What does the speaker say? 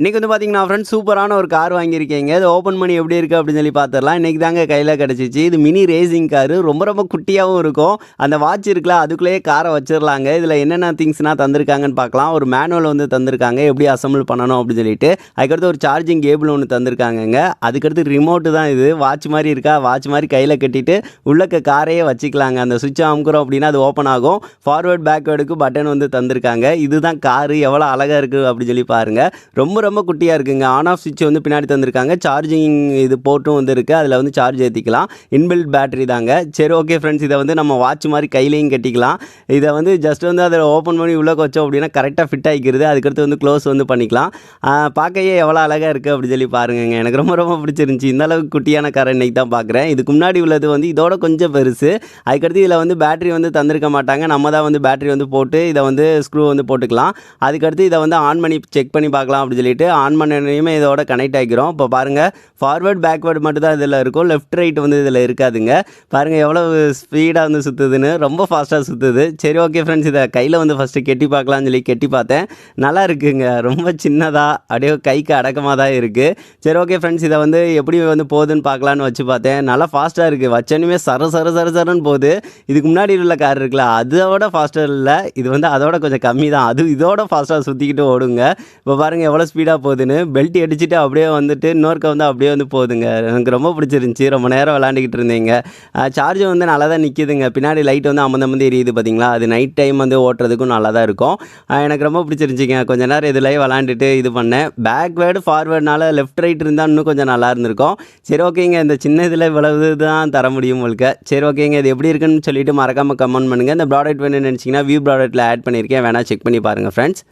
இன்றைக்கி வந்து பார்த்தீங்கன்னா ஃப்ரெண்ட்ஸ் சூப்பரான ஒரு கார் வாங்கியிருக்கீங்க. இது ஓப்பன் பண்ணி எப்படி இருக்குது அப்படின்னு சொல்லி பார்த்துடலாம் இன்றைக்கி தாங்க கையில் கிடச்சிச்சு. இது மினி ரேசிங் காரு ரொம்ப ரொம்ப குட்டியாகவும் இருக்கும். அந்த வாட்ச் இருக்குல்ல அதுக்குள்ளேயே காரை வச்சிடலாங்க இதில் என்னென்ன திங்ஸ்னால் தந்திருக்காங்கன்னு பார்க்கலாம் ஒரு மேனுவல் வந்து தந்திருக்காங்க. எப்படி அசம்பிள் பண்ணணும் அப்படின்னு சொல்லிட்டு. அதுக்கடுத்து ஒரு சார்ஜிங் கேபிள் ஒன்று தந்திருக்காங்கங்க. அதுக்கடுத்து ரிமோட்டு தான் இது. வாட்ச் மாதிரி இருக்கா? வாட்ச் மாதிரி கையில் கட்டிட்டு உள்ளக்க காரையே வச்சுக்கலாங்க. அந்த சுவிட்ச் அமுக்குறோம் அப்படின்னா அது ஓப்பன் ஆகும். ஃபார்வேர்ட் பேக்வேர்டுக்கு பட்டன் வந்து தந்திருக்காங்க. இதுதான் காரு எவ்வளோ அழகாக இருக்குது அப்படின்னு சொல்லி பாருங்கள் ரொம்ப ரொம்ப குட்டியாக இருக்குங்க. ஆன் ஆஃப் சுவிட்ச் வந்து பின்னாடி தந்திருக்காங்க. சார்ஜிங் இது போட்டும் வந்து இருக்குது அதில் வந்து சார்ஜ் ஏற்றிக்கலாம் இன்பில்ட் பேட்டரி தாங்க. சரி ஓகே ஃப்ரெண்ட்ஸ் இதை வந்து நம்ம வாட்ச் மாதிரி கையிலையும் கட்டிக்கலாம். இதை வந்து ஜஸ்ட் வந்து அதை ஓப்பன் பண்ணி உள்ளே வச்சோம் அப்படின்னா கரெக்டாக ஃபிட் ஆகிக்கிறது அதுக்கடுத்து வந்து க்ளோஸ் வந்து பண்ணிக்கலாம். பார்க்கையே எவ்வளோ அழகாக இருக்குது அப்படின்னு சொல்லி பாருங்க எனக்கு ரொம்ப ரொம்ப பிடிச்சிருந்துச்சி. இந்த அளவுக்கு குட்டியான காரை இன்னைக்கு தான் பார்க்குறேன். இதுக்கு முன்னாடி உள்ளது வந்து இதோட கொஞ்சம் பெருசு. அதுக்கடுத்து இதில் வந்து பேட்டரி வந்து தந்திருக்க மாட்டாங்க. நம்ம தான் வந்து பேட்டரி வந்து போட்டு இதை வந்து ஸ்க்ரூ வந்து போட்டுக்கலாம். அதுக்கடுத்து இதை வந்து ஆன் பண்ணி செக் பண்ணி பார்க்கலாம் அப்படின்னு சொல்லிட்டு ஆன் பண்ணனையுமே இதோட கனெக்ட் ஆகிக்கிறோம் இப்போ பாருங்கள் ஃபார்வேர்ட் பேக்வேர்டு மட்டும் தான் இதில் இருக்கும். லெஃப்ட் ரைட் வந்து இதில் இருக்காதுங்க. பாருங்கள் எவ்வளோ ஸ்பீடாக வந்து சுற்றுதுன்னு ரொம்ப ஃபாஸ்ட்டாக சுற்றுது சரி ஓகே ஃப்ரெண்ட்ஸ் இதை கையில் வந்து ஃபஸ்ட்டு கெட்டி பார்க்கலாம்னு சொல்லி கெட்டி பார்த்தேன். நல்லா இருக்குங்க. ரொம்ப சின்னதாக அப்படியே கைக்கு அடக்கமாக தான் இருக்குது சரி ஓகே ஃப்ரெண்ட்ஸ் இதை வந்து எப்படி வந்து போகுதுன்னு பார்க்கலான்னு வச்சு பார்த்தேன். நல்லா ஃபாஸ்ட்டாக இருக்குது வச்சனுமே சர சர சர சரன்னு போகுது. இதுக்கு முன்னாடி உள்ள கார் இருக்குல்ல அதோட ஃபாஸ்ட்டாக இல்லை. இது வந்து அதோட கொஞ்சம் கம்மி தான் அது இதோட ஃபாஸ்ட்டாக சுற்றிக்கிட்டு ஓடுங்க. இப்போ பாருங்கள் எவ்வளோ ஸ்பீட் ஸ்பீடாக போகுதுன்னு பெல்ட் அடிச்சுட்டு அப்படியே வந்துட்டு இன்னொருக்க வந்து அப்படியே வந்து போகுதுங்க. எனக்கு ரொம்ப பிடிச்சிருந்துச்சி. ரொம்ப நேரம் விளாண்டுக்கிட்டு இருந்தீங்க. சார்ஜ் வந்து நல்லா தான் நிற்கிதுங்க பின்னாடி லைட் வந்து அமர்ந்த அமர்ந்து எரியுது பார்த்தீங்களா அது நைட் டைம் வந்து ஓட்டுறதுக்கும் நல்லா தான் இருக்கும் எனக்கு ரொம்ப பிடிச்சிருந்துச்சிங்க. கொஞ்ச நேரம் இதில் விளாண்டுட்டு இது பண்ணேன். பேக்வேர்டு ஃபார்வேர்டுனால லெஃப்ட் ரைட் இருந்தால் இன்னும் கொஞ்சம் நல்லா இருந்திருக்கும். சரி ஓகேங்க இந்த சின்ன இதில் இவ்வளவு தான் தர முடியும் உங்களுக்கு. சரி ஓகேங்க இது எப்படி இருக்குன்னு சொல்லிட்டு மறக்காமல் கமெண்ட் பண்ணுங்கள் இந்த ப்ராடக்ட் வேணும்னு நினச்சிங்கன்னா வியூ ப்ராடக்ட்டில் ஆட் பண்ணியிருக்கேன். வேணால் செக் பண்ணி பாருங்கள் ஃப்ரெண்ட்ஸ்